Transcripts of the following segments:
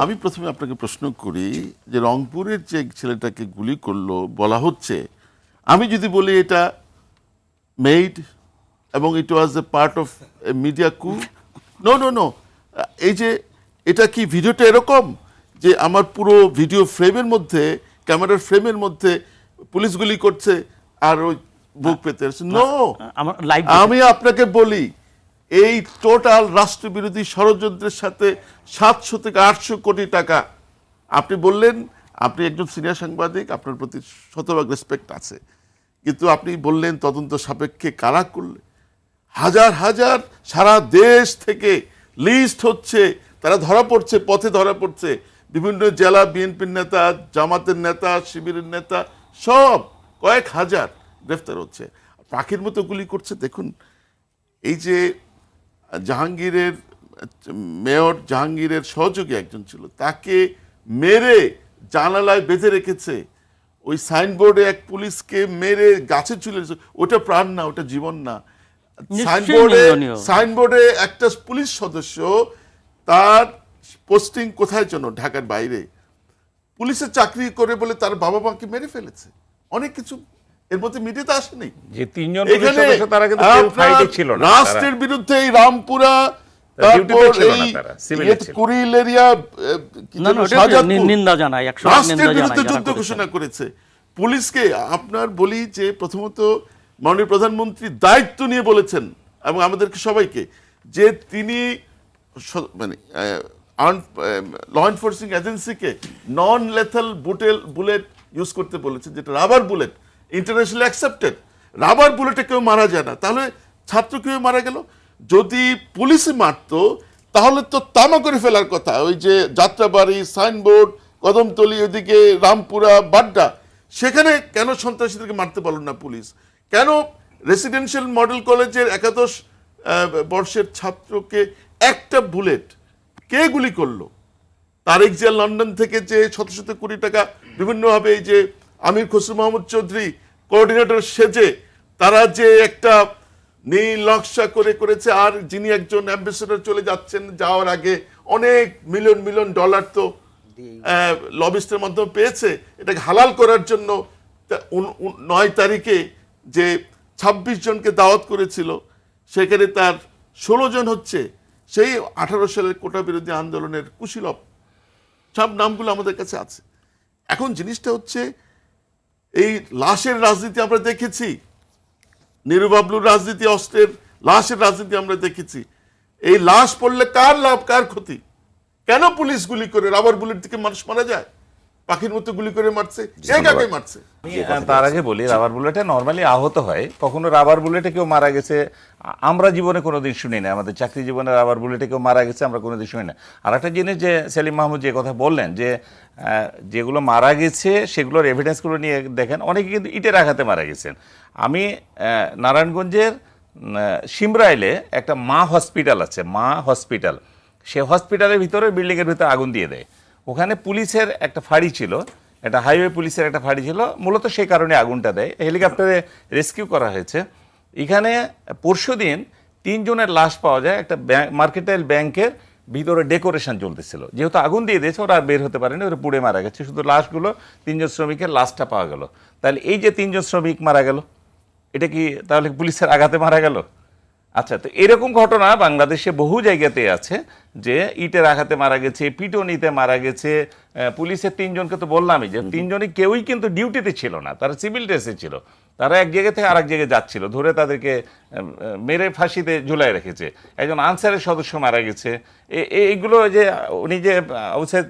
আমি প্রথমে আপনাকে প্রশ্ন করি যে রংপুরের যে ছেলেটাকে গুলি করল বলা হচ্ছে আমি যদি বলি এটা মেড এবং it was a part of a media coup no no no এই যে এটা কি ভিডিওটা এরকম যে আমার পুরো ভিডিও ফ্রেমের মধ্যে ক্যামেরার ফ্রেমের মধ্যে পুলিশ গুলি করছে আর ওই বুক পেতে নো আমি আপনাকে বলি এই টোটাল রাষ্ট্রবিরোধী ষড়যন্ত্রের সাথে সাতশো থেকে আটশো কোটি টাকা। আপনি বললেন, আপনি একজন সিনিয়র সাংবাদিক, আপনার প্রতি শতভাগ রেসপেক্ট আছে। কিন্তু আপনি বললেন, তদন্ত সাপেক্ষে কারা করলে? হাজার হাজার সারা দেশ থেকে লিস্ট হচ্ছে, তারা ধরা পড়ছে, পথে ধরা পড়ছে। বিভিন্ন জেলা বিএনপির নেতা, জামাতের নেতা, শিবিরের নেতা, সব কয়েক হাজার গ্রেফতার হচ্ছে। পাখির মতো গুলি করছে, দেখুন। এই যে জাহাঙ্গীরের মেয়র জাহাঙ্গীরের সহযোগী একজন ছিল। তাকে মেরে জানালায় বেঁধে রেখেছে। ওই সাইনবোর্ডে এক পুলিশকে মেরে গাছে চলে ওটা প্রাণ না ওটা জীবন না। সাইনবোর্ডে সাইনবোর্ডে একটা পুলিশ সদস্য তার পোস্টিং কোথায় জন্য ঢাকার বাইরে। পুলিশের চাকরি করে বলে তার বাবা মাকে মেরে ফেলেছে। অনেক কিছু এর মধ্যে মিডিয়াতে আসেনি। যে তিনজন এখানে তারা কিন্তু ফাইটে ছিল না রাষ্ট্রের বিরুদ্ধে এই রামপুরা যুদ্ধ ঘোষণা করেছে। পুলিশকে আপনার বলি যে প্রথমত মাননীয় প্রধানমন্ত্রী দায়িত্ব নিয়ে বলেছেন এবং আমাদেরকে সবাইকে যে তিনি মানে ল এনফোর্সিং এজেন্সিকে নন লেথাল বুটেল বুলেট ইউজ করতে বলেছেন যেটা rubber bullet internationally accepted rubber বুলেটে কেউ মারা যায় না। তাহলে ছাত্র কেউ মারা গেল? যদি পুলিশে মারতো, তাহলে তো তামা করে ফেলার কথা। ওই যে যাত্রাবাড়ি, সাইনবোর্ড, কদমতলি ওদিকে রামপুরা, বাড্ডা। সেখানে কেন সন্ত্রাসীদেরকে মারতে পারল না পুলিশ? কেন রেসিডেন্সিয়াল মডেল কলেজের একাদশ বর্ষের ছাত্রকে একটা বুলেট কে গুলি করল? তারেক জিয়া লন্ডন থেকে যে শত শত কোটি টাকা, বিভিন্নভাবে এই যে আমির খসরু মাহমুদ চৌধুরী কোঅর্ডিনেটর সেজে তারা যে একটা নীল নকশা করে করেছে আর যিনি একজন অ্যাম্বাসেডর চলে যাচ্ছেন যাওয়ার আগে অনেক মিলিয়ন মিলিয়ন ডলার তো লবিস্টের মাধ্যমে পেয়েছে এটাকে হালাল করার জন্য নয় তারিখে যে ছাব্বিশ জনকে দাওয়াত করেছিল সেখানে তার ষোলো জন হচ্ছে সেই আঠারো সালের কোটা বিরোধী আন্দোলনের কুশীলভ সব নামগুলো আমাদের কাছে আছে। এখন জিনিসটা হচ্ছে এই লাশের রাজনীতি আমরা দেখেছি। নিরুবাবলুর রাজনীতি অস্ত্রের লাশের রাজনীতি আমরা দেখেছি। এই লাশ পড়লে কার লাভ, কার ক্ষতি? কেন পুলিশ গুলি করে? রাবার বুলেট থেকে মানুষ মারা যায়? পাখির মতো গুলি করে মারছে কাকে মারছে। তার আগে বলি রাবার বুলেটে নর্মালি আহত হয়। কখনো রাবার বুলেটে কেউ মারা গেছে আমরা জীবনে কোনোদিন শুনি না আমাদের চাকরি জীবনে রাবার বুলেটে কেউ মারা গেছে আমরা কোনোদিন শুনি না আর একটা জিনিস যে সেলিম মাহমুদ যে কথা বললেন যে যেগুলো মারা গেছে সেগুলোর এভিডেন্সগুলো নিয়ে দেখেন অনেকে কিন্তু ইটের আঘাতে মারা গেছেন। আমি নারায়ণগঞ্জের সিমরাইলে একটা মা হসপিটাল আছে মা হসপিটাল সে হসপিটালের ভিতরে বিল্ডিংয়ের ভিতরে আগুন দিয়ে দেয়। ওখানে পুলিশের একটা ফাঁড়ি ছিল, একটা হাইওয়ে পুলিশের একটা ফাঁড়ি ছিল, মূলত সেই কারণে আগুনটা দেয়। হেলিকপ্টারে রেস্কিউ করা হয়েছে। এখানে পরশু দিন তিনজনের লাশ পাওয়া যায়, একটা মার্কেটাইল ব্যাংকের ভিতরে ডেকোরেশন চলতেছিল। যেহেতু আগুন দিয়ে দিয়েছে, ওরা আর বের হতে পারেনি, ওরা পুড়ে মারা গেছে। শুধু লাশগুলো তিনজন শ্রমিকের লাশটা পাওয়া গেল। তাহলে এই যে তিনজন শ্রমিক মারা গেল, এটা কি তাহলে পুলিশের আঘাতে মারা গেল? আচ্ছা তো এরকম ঘটনা বাংলাদেশে বহু জায়গাতে আছে যে ইটের আঘাতে মারা গেছে পিটনিতে মারা গেছে পুলিশের তিনজনকে তো বললামই যে তিনজনই কেউই কিন্তু ডিউটিতে ছিল না তারা সিভিল ড্রেসে ছিল। তারা এক জায়গা থেকে আরেক জায়গায় যাচ্ছিল ধরে তাদেরকে মেরে ফাঁসিতে ঝুলাই রেখেছে। একজন আনসারের সদস্য মারা গেছে। এইগুলো যে উনি যে আউসাইদ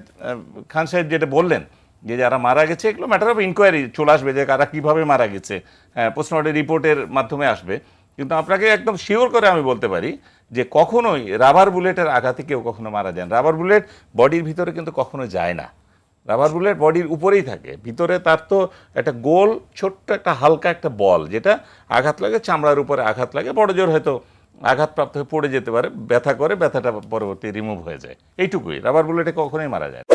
খান সাহেব যেটা বললেন যে যারা মারা গেছে এগুলো ম্যাটার অফ ইনকোয়ারি চলে আসবে যে কারা কীভাবে মারা গেছে। হ্যাঁ পোস্টমর্টম রিপোর্টের মাধ্যমে আসবে। কিন্তু আপনাকে একদম শিওর করে আমি বলতে পারি যে কখনোই রাবার বুলেটের আঘাতে কেউ কখনো মারা যায় রাবার বুলেট বডির ভিতরে কিন্তু কখনো যায় না। রাবার বুলেট বডির উপরেই থাকে। ভিতরে তার তো একটা গোল, ছোট্ট একটা হালকা একটা বল, যেটা আঘাত লাগে, চামড়ার উপরে আঘাত লাগে, বড় জোর হয়তো আঘাতপ্রাপ্ত হয়ে পড়ে যেতে পারে, ব্যথা করে, ব্যথাটা পরবর্তী রিমুভ হয়ে যায়। এইটুকুই। রাবার বুলেটে কখনোই মারা যায়।